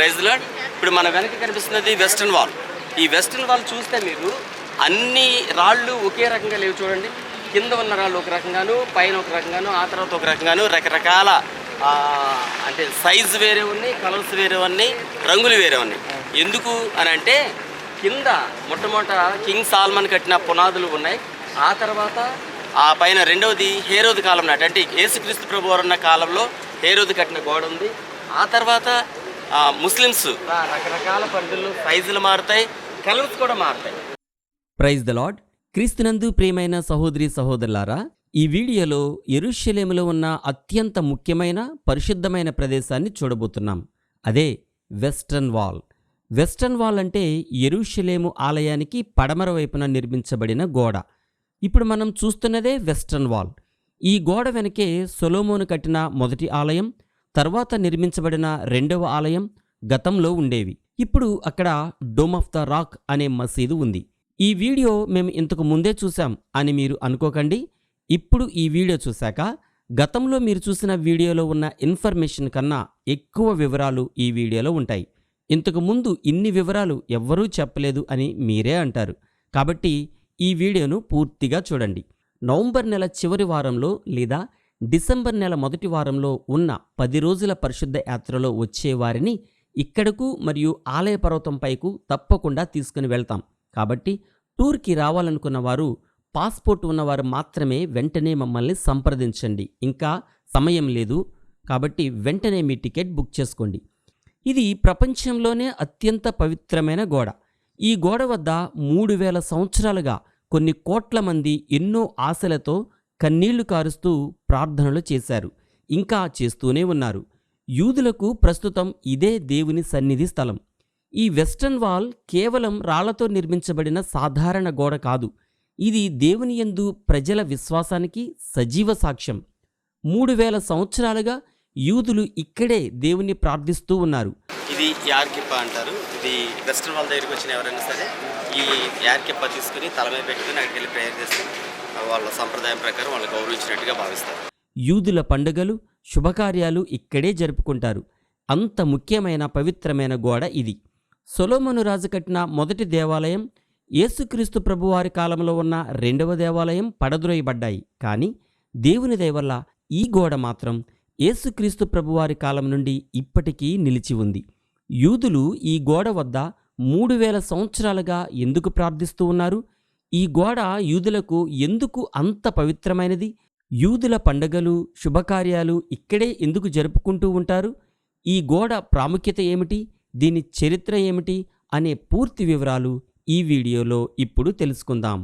Praise lord ఇప్పుడు మన వెనక కనిపిస్తున్నది వెస్ట్రన్ వాల్. ఈ వెస్ట్రన్ వాల్ చూస్తే మీరు అన్ని రాళ్ళు ఒకే రకంగా లేవు చూడండి. కింద ఉన్న రాళ్ళు ఒక రకంగాను పైన ఒక రకంగాను ఆ తర్వాత ఒక రకంగాను రకరకాల అంటే సైజు వేరే ఉన్నాయి కలర్స్ వేరే ఉన్నాయి రంగులు వేరే ఉన్నాయి. ఎందుకు అని అంటే కింద మొట్టమొదట కింగ్ సాల్మన్ కట్టిన పునాదులు ఉన్నాయి. ఆ తర్వాత ఆ పైన రెండవది హేరోది కాలం నాటి అంటే యేసుక్రీస్తు ప్రభు వారు ఉన్న కాలంలో హేరోది కట్టిన గోడ ఉంది. ఆ తర్వాత ముస్లిమ్స్. రకరకాల పరిధుల్లో సైజులు మారుతాయి కలర్స్ కూడా మారుతాయి. ప్రైజ్ ద లాడ్ క్రీస్తునందు ప్రియమైన సహోదరి సహోదరులారా ఈ వీడియోలో ఎరుషలేములో ఉన్న అత్యంత ముఖ్యమైన పరిశుద్ధమైన ప్రదేశాన్ని చూడబోతున్నాం. అదే వెస్టర్న్ వాల్. వెస్టర్న్ వాల్ అంటే ఎరుషలేము ఆలయానికి పడమర వైపున నిర్మించబడిన గోడ. ఇప్పుడు మనం చూస్తున్నదే వెస్టర్న్ వాల్. ఈ గోడ వెనకే సొలోమోను కట్టిన మొదటి ఆలయం తర్వాత నిర్మించబడిన రెండవ ఆలయం గతంలో ఉండేవి. ఇప్పుడు అక్కడ డోమ్ ఆఫ్ ద రాక్ అనే మసీదు ఉంది. ఈ వీడియో మేము ఇంతకు ముందే చూసాం అని మీరు అనుకోకండి. ఇప్పుడు ఈ వీడియో చూశాక గతంలో మీరు చూసిన వీడియోలో ఉన్న ఇన్ఫర్మేషన్ కన్నా ఎక్కువ వివరాలు ఈ వీడియోలో ఉంటాయి. ఇంతకు ముందు ఇన్ని వివరాలు ఎవ్వరూ చెప్పలేదు అని మీరే అంటారు. కాబట్టి ఈ వీడియోను పూర్తిగా చూడండి. నవంబర్ నెల చివరి వారంలో లేదా డిసెంబర్ నెల మొదటి వారంలో ఉన్న పది రోజుల పరిశుద్ధ యాత్రలో వచ్చేవారిని ఇక్కడకు మరియు ఆలయ పర్వతంపైకు తప్పకుండా తీసుకుని వెళ్తాం. కాబట్టి టూర్కి రావాలనుకున్న వారు పాస్పోర్ట్ ఉన్నవారు మాత్రమే వెంటనే మమ్మల్ని సంప్రదించండి. ఇంకా సమయం లేదు. కాబట్టి వెంటనే మీ టికెట్ బుక్ చేసుకోండి. ఇది ప్రపంచంలోనే అత్యంత పవిత్రమైన గోడ. ఈ గోడ వద్ద మూడు వేల సంవత్సరాలుగా కొన్ని కోట్ల మంది ఎన్నో ఆశలతో కన్నీళ్ళు కారుస్తూ ప్రార్థనలు చేశారు. ఇంకా చేస్తూనే ఉన్నారు. యూదులకు ప్రస్తుతం ఇదే దేవుని సన్నిధి స్థలం. ఈ వెస్టర్న్ వాల్ కేవలం రాళ్ళతో నిర్మించబడిన సాధారణ గోడ కాదు. ఇది దేవుని యందు ప్రజల విశ్వాసానికి సజీవ సాక్ష్యం. మూడు వేల సంవత్సరాలుగా యూదులు ఇక్కడే దేవుని ప్రార్థిస్తూ ఉన్నారు. ఇది యార్కిప్ప అంటారు. ఇది వెస్ట్రన్ వాల్ దగ్గరికి వచ్చిన ఎవరైనా సరే ఈ యార్కిప్ప తీసుకుని తలమే పెట్టుకుని అక్కడికి వెళ్ళి ప్రేయర్ చేస్తారు. వాళ్ళ సంప్రదాయం ప్రకారం వాళ్ళు గౌరవించినట్టుగా భావిస్తారు. యూదుల పండుగలు శుభకార్యాలు ఇక్కడే జరుపుకుంటారు. అంత ముఖ్యమైన పవిత్రమైన గోడ ఇది. సొలోమను రాజు కట్టిన మొదటి దేవాలయం యేసుక్రీస్తు ప్రభువారి కాలంలో ఉన్న రెండవ దేవాలయం పడద్రోయబడ్డాయి. కానీ దేవుని దయవల్ల ఈ గోడ మాత్రం యేసుక్రీస్తు ప్రభువారి కాలం నుండి ఇప్పటికీ నిలిచి ఉంది. యూదులు ఈ గోడ వద్ద మూడు వేల సంవత్సరాలుగా ఎందుకు ప్రార్థిస్తూ ఉన్నారు? ఈ గోడ యూదులకు ఎందుకు అంత పవిత్రమైనది? యూదుల పండగలు శుభకార్యాలు ఇక్కడే ఎందుకు జరుపుకుంటూ ఉంటారు? ఈ గోడ ప్రాముఖ్యత ఏమిటి? దీని చరిత్ర ఏమిటి? అనే పూర్తి వివరాలు ఈ వీడియోలో ఇప్పుడు తెలుసుకుందాం.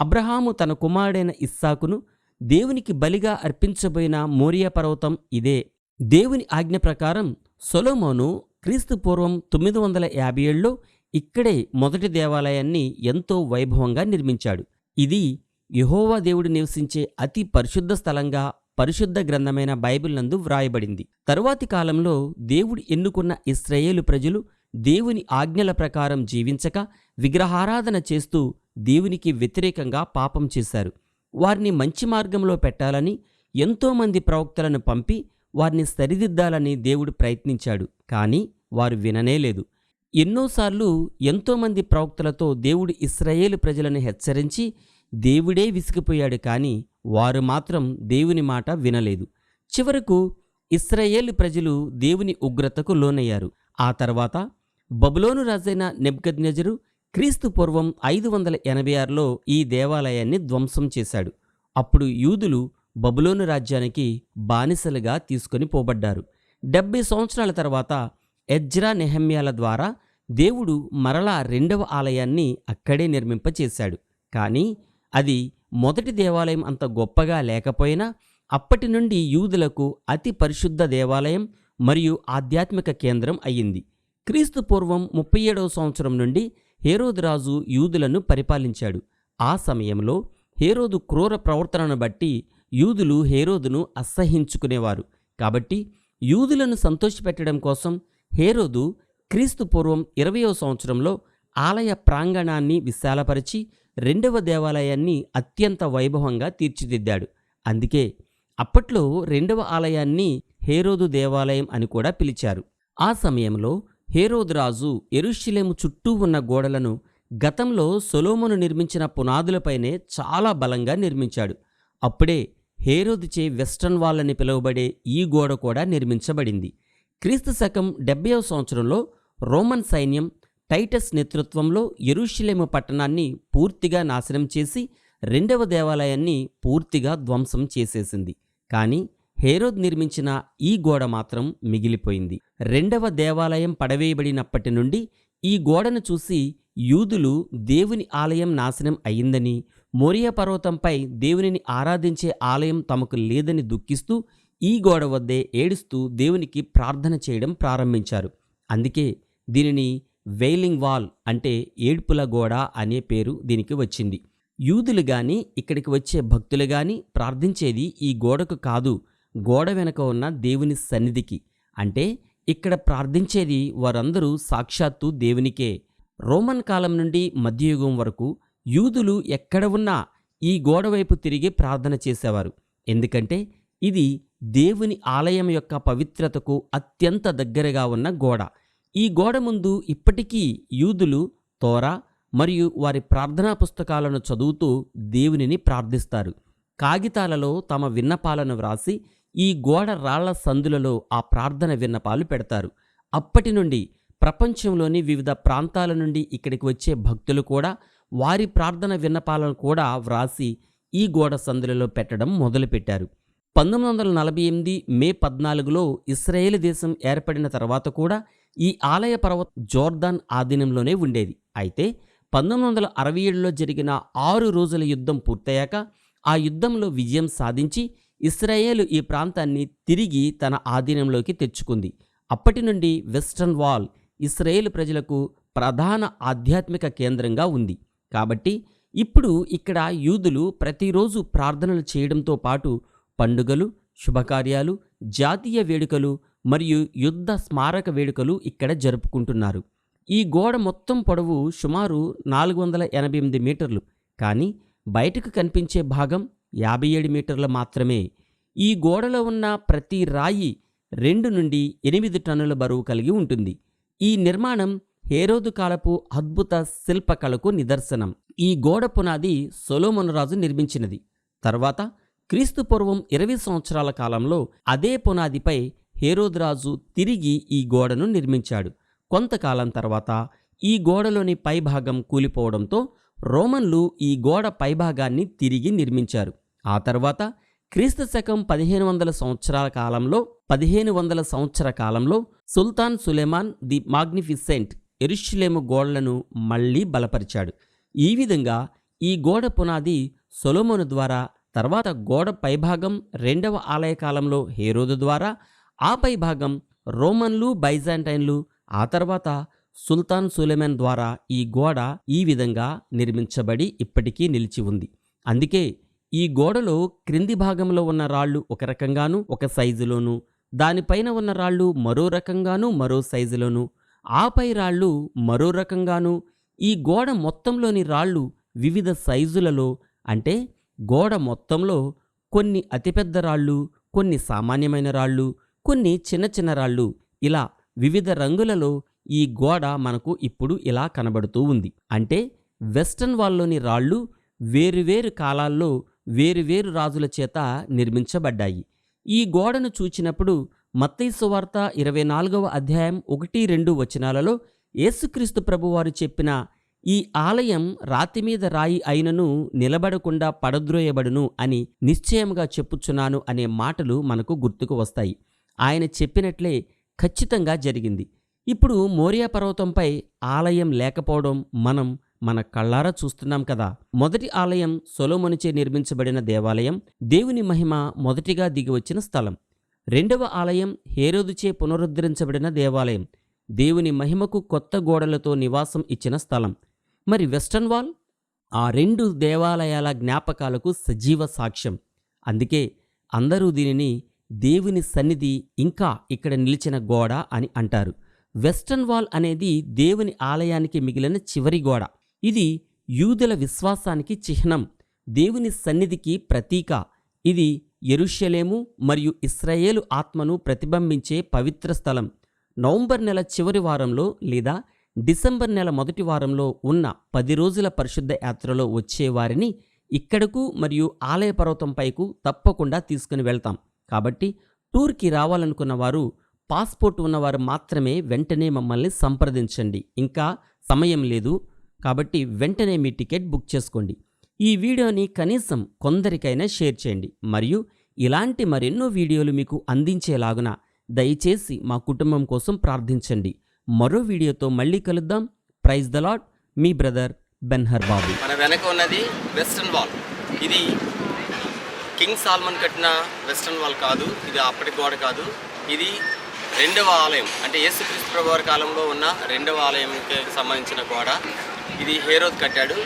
అబ్రహాము తన కుమారుడైన ఇస్సాకును దేవునికి బలిగా అర్పించబోయిన మోరియా పర్వతం ఇదే. దేవుని ఆజ్ఞ ప్రకారం సొలోమోను క్రీస్తు పూర్వం తొమ్మిది వందల యాభై ఏళ్ళలో ఇక్కడే మొదటి దేవాలయాన్ని ఎంతో వైభవంగా నిర్మించాడు. ఇది యహోవా దేవుడు నివసించే అతి పరిశుద్ధ స్థలంగా పరిశుద్ధ గ్రంథమైన బైబిల్ నందు వ్రాయబడింది. తరువాతి కాలంలో దేవుడు ఎన్నుకున్న ఇస్రాయేలు ప్రజలు దేవుని ఆజ్ఞల ప్రకారం జీవించక విగ్రహారాధన చేస్తూ దేవునికి వ్యతిరేకంగా పాపం చేశారు. వారిని మంచి మార్గంలో పెట్టాలని ఎంతోమంది ప్రవక్తలను పంపి వారిని సరిదిద్దాలని దేవుడు ప్రయత్నించాడు. కానీ వారు విననేలేదు ఎన్నోసార్లు ఎంతోమంది ప్రవక్తలతో దేవుడు ఇస్రాయేలు ప్రజలను హెచ్చరించి దేవుడే విసిగిపోయాడు కానీ వారు మాత్రం దేవుని మాట వినలేదు. చివరకు ఇస్రాయేలు ప్రజలు దేవుని ఉగ్రతకు లోనయ్యారు. ఆ తర్వాత బబులోను రాజైన నెబ్గద్నెజరు క్రీస్తు పూర్వం ఐదు వందల ఎనభై ఆరులో ఈ దేవాలయాన్ని ధ్వంసం చేశాడు. అప్పుడు యూదులు బబులోను రాజ్యానికి బానిసలుగా తీసుకొని పోబడ్డారు. డెబ్బై సంవత్సరాల తర్వాత ఎజ్రా నెహమ్యాల ద్వారా దేవుడు మరలా రెండవ ఆలయాన్ని అక్కడే నిర్మింపచేశాడు. కానీ అది మొదటి దేవాలయం అంత గొప్పగా లేకపోయినా అప్పటి నుండి యూదులకు అతి పరిశుద్ధ దేవాలయం మరియు ఆధ్యాత్మిక కేంద్రం అయ్యింది. క్రీస్తు పూర్వం ముప్పై ఏడవ సంవత్సరం నుండి హేరోదు రాజు యూదులను పరిపాలించాడు. ఆ సమయంలో హేరోదు క్రూర ప్రవర్తనను బట్టి యూదులు హేరోదును అసహించుకునేవారు. కాబట్టి యూదులను సంతోషపెట్టడం కోసం హేరోదు క్రీస్తు పూర్వం ఇరవయో సంవత్సరంలో ఆలయ ప్రాంగణాన్ని విశాలపరిచి రెండవ దేవాలయాన్ని అత్యంత వైభవంగా తీర్చిదిద్దాడు. అందుకే అప్పట్లో రెండవ ఆలయాన్ని హేరోదు దేవాలయం అని కూడా పిలిచారు. ఆ సమయంలో హేరోద్రాజు రాజు చుట్టూ ఉన్న గోడలను గతంలో సొలోమును నిర్మించిన పునాదులపైనే చాలా బలంగా నిర్మించాడు. అప్పుడే హేరోదుచే వెస్టర్న్ వాల్ అని పిలువబడే ఈ గోడ కూడా నిర్మించబడింది. క్రీస్తు శకం డెబ్బైవ సంవత్సరంలో రోమన్ సైన్యం టైటస్ నేతృత్వంలో ఎరుషిలేము పట్టణాన్ని పూర్తిగా నాశనం చేసి రెండవ దేవాలయాన్ని పూర్తిగా ధ్వంసం చేసేసింది. కానీ హేరోద్ నిర్మించిన ఈ గోడ మాత్రం మిగిలిపోయింది. రెండవ దేవాలయం పడవేయబడినప్పటి నుండి ఈ గోడను చూసి యూదులు దేవుని ఆలయం నాశనం అయిందని మోరియా పర్వతంపై దేవునిని ఆరాధించే ఆలయం తమకు లేదని దుఃఖిస్తూ ఈ గోడ వద్దే ఏడుస్తూ దేవునికి ప్రార్థన చేయడం ప్రారంభించారు. అందుకే దీనిని వెయిలింగ్ వాల్ అంటే ఏడ్పుల గోడ అనే పేరు దీనికి వచ్చింది. యూదులు గాని ఇక్కడికి వచ్చే భక్తులు గాని ప్రార్థించేది ఈ గోడకు కాదు. గోడ వెనక ఉన్న దేవుని సన్నిధికి. అంటే ఇక్కడ ప్రార్థించేది వారందరూ సాక్షాత్తు దేవునికే. రోమన్ కాలం నుండి మధ్యయుగం వరకు యూదులు ఎక్కడ ఉన్నా ఈ గోడ వైపు తిరిగి ప్రార్థన చేసేవారు. ఎందుకంటే ఇది దేవుని ఆలయం యొక్క పవిత్రతకు అత్యంత దగ్గరగా ఉన్న గోడ. ఈ గోడ ముందు ఇప్పటికీ యూదులు తోరా మరియు వారి ప్రార్థనా పుస్తకాలను చదువుతూ దేవునిని ప్రార్థిస్తారు. కాగితాలలో తమ విన్నపాలను వ్రాసి ఈ గోడ రాళ్ళ సందులలో ఆ ప్రార్థన విన్నపాలు పెడతారు. అప్పటి నుండి ప్రపంచంలోని వివిధ ప్రాంతాల నుండి ఇక్కడికి వచ్చే భక్తులు కూడా వారి ప్రార్థన విన్నపాలను కూడా వ్రాసి ఈ గోడ సందులలో పెట్టడం మొదలుపెట్టారు. పంతొమ్మిది వందల నలభై ఎనిమిది మే పద్నాలుగులో ఇస్రాయేల్ దేశం ఏర్పడిన తర్వాత కూడా ఈ ఆలయ పర్వత జోర్దాన్ ఆధీనంలోనే ఉండేది. అయితే పంతొమ్మిది వందల అరవై ఏడులో జరిగిన ఆరు రోజుల యుద్ధం పూర్తయ్యాక ఆ యుద్ధంలో విజయం సాధించి ఇస్రాయేలు ఈ ప్రాంతాన్ని తిరిగి తన ఆధీనంలోకి తెచ్చుకుంది. అప్పటి నుండి వెస్టర్న్ వాల్ ఇస్రాయేల్ ప్రజలకు ప్రధాన ఆధ్యాత్మిక కేంద్రంగా ఉంది. కాబట్టి ఇప్పుడు ఇక్కడ యూదులు ప్రతిరోజు ప్రార్థనలు చేయడంతో పాటు పండుగలు శుభకార్యాలు జాతీయ వేడుకలు మరియు యుద్ధ స్మారక వేడుకలు ఇక్కడ జరుపుకుంటున్నారు. ఈ గోడ మొత్తం పొడవు సుమారు నాలుగు వందల ఎనభై ఎనిమిది మీటర్లు. కానీ బయటకు కనిపించే భాగం యాభై ఏడు మీటర్లు మాత్రమే. ఈ గోడలో ఉన్న ప్రతి రాయి రెండు నుండి ఎనిమిది టన్నుల బరువు కలిగి ఉంటుంది. ఈ నిర్మాణం హేరోదు కాలపు అద్భుత శిల్పకళకు నిదర్శనం. ఈ గోడ పునాది సొలోమోను రాజు నిర్మించినది. తర్వాత క్రీస్తు పూర్వం ఇరవై సంవత్సరాల కాలంలో అదే పునాదిపై హేరోదు రాజు తిరిగి ఈ గోడను నిర్మించాడు. కొంతకాలం తర్వాత ఈ గోడలోని పైభాగం కూలిపోవడంతో రోమన్లు ఈ గోడ పైభాగాన్ని తిరిగి నిర్మించారు. ఆ తర్వాత క్రీస్తు శకం పదిహేను వందల సంవత్సరాల కాలంలో పదిహేను వందల సంవత్సర కాలంలో సుల్తాన్ సులేమాన్ ది మాగ్నిఫిసెంట్ ఎరుషులేము గోడలను మళ్ళీ బలపరిచాడు. ఈ విధంగా ఈ గోడ పునాది సొలోమోను ద్వారా తర్వాత గోడ పైభాగం రెండవ ఆలయ కాలంలో హేరోదు ద్వారా ఆ పైభాగం రోమన్లు బైజాంటైన్లు ఆ తర్వాత సుల్తాన్ సులేమాన్ ద్వారా ఈ గోడ ఈ విధంగా నిర్మించబడి ఇప్పటికీ నిలిచి ఉంది. అందుకే ఈ గోడలో క్రింది భాగంలో ఉన్న రాళ్ళు ఒక రకంగాను ఒక సైజులోను దానిపైన ఉన్న రాళ్ళు మరో రకంగాను మరో సైజులోను ఆపై రాళ్ళు మరో రకంగాను ఈ గోడ మొత్తంలోని రాళ్ళు వివిధ సైజులలో అంటే గోడ మొత్తంలో కొన్ని అతిపెద్ద రాళ్ళు కొన్ని సామాన్యమైన రాళ్ళు కొన్ని చిన్న చిన్న రాళ్ళు ఇలా వివిధ రంగులలో ఈ గోడ మనకు ఇప్పుడు ఇలా కనబడుతూ ఉంది. అంటే వెస్టర్న్ వాల్లోని రాళ్ళు వేరువేరు కాలాల్లో వేరువేరు రాజుల చేత నిర్మించబడ్డాయి. ఈ గోడను చూచినప్పుడు మత్తైసు వార్త ఇరవై నాలుగవ అధ్యాయం ఒకటి రెండు వచనాలలో యేసుక్రీస్తు ప్రభువారు చెప్పిన ఈ ఆలయం రాతి మీద రాయి అయినను నిలబడకుండా పడద్రోయబడును అని నిశ్చయంగా చెప్పుచున్నాను అనే మాటలు మనకు గుర్తుకు వస్తాయి. ఆయన చెప్పినట్లే ఖచ్చితంగా జరిగింది. ఇప్పుడు మోరియా పర్వతంపై ఆలయం లేకపోవడం మనం మన కళ్ళారా చూస్తున్నాం కదా. మొదటి ఆలయం సొలోమనిచే నిర్మించబడిన దేవాలయం. దేవుని మహిమ మొదటిగా దిగివచ్చిన స్థలం. రెండవ ఆలయం హేరోదుచే పునరుద్ధరించబడిన దేవాలయం. దేవుని మహిమకు కొత్త గోడలతో నివాసం ఇచ్చిన స్థలం. మరి వెస్టర్న్ వాల్? ఆ రెండు దేవాలయాల జ్ఞాపకాలకు సజీవ సాక్ష్యం. అందుకే అందరూ దీనిని దేవుని సన్నిధి ఇంకా ఇక్కడ నిలిచిన గోడ అని అంటారు. వెస్టర్న్ వాల్ అనేది దేవుని ఆలయానికి మిగిలిన చివరి గోడ. ఇది యూదుల విశ్వాసానికి చిహ్నం. దేవుని సన్నిధికి ప్రతీక. ఇది ఎరుషలేము మరియు ఇస్రాయేలు ఆత్మను ప్రతిబింబించే పవిత్ర స్థలం. నవంబర్ నెల చివరి వారంలో లేదా డిసెంబర్ నెల మొదటి వారంలో ఉన్న పది రోజుల పరిశుద్ధ యాత్రలో వచ్చేవారిని ఇక్కడకు మరియు ఆలయ పర్వతంపైకు తప్పకుండా తీసుకుని వెళ్తాం. కాబట్టి టూర్కి రావాలనుకున్న వారు పాస్పోర్ట్ ఉన్నవారు మాత్రమే వెంటనే మమ్మల్ని సంప్రదించండి. ఇంకా సమయం లేదు. కాబట్టి వెంటనే మీ టికెట్ బుక్ చేసుకోండి. ఈ వీడియోని కనీసం కొందరికైనా షేర్ చేయండి. మరియు ఇలాంటి మరెన్నో వీడియోలు మీకు అందించేలాగున దయచేసి మా కుటుంబం కోసం ప్రార్థించండి. మరో వీడియోతో మళ్ళీ కలుద్దాం. ప్రైజ్ ద లాట్ మీ బ్రదర్ బెన్హర్ బాబు. మన వెనక ఉన్నది వెస్ట్రన్ వాల్. ఇది కింగ్ సాల్మన్ కట్టిన వెస్టర్న్ వాల్ కాదు. ఇది అప్పటి గోడ కాదు. ఇది రెండవ ఆలయం అంటే యేసుక్రీస్తు ప్రభువారి కాలంలో ఉన్న రెండవ ఆలయంకి సంబంధించిన గోడ. ఇది హేరోద్ కట్టాడు.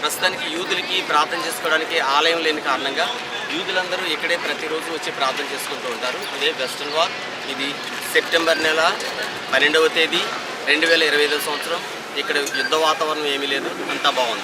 ప్రస్తుతానికి యూదులకి ప్రార్థన చేసుకోవడానికి ఆలయం లేని కారణంగా యూదులందరూ ఇక్కడే ప్రతిరోజు వచ్చి ప్రార్థన చేసుకుంటూ ఉంటారు. ఇదే వెస్టర్న్ వాల్ ఇది సెప్టెంబర్ నెల పన్నెండవ తేదీ రెండు వేల ఇరవై సంవత్సరం. ఇక్కడ యుద్ధ వాతావరణం ఏమీ లేదు. అంతా బాగుంది.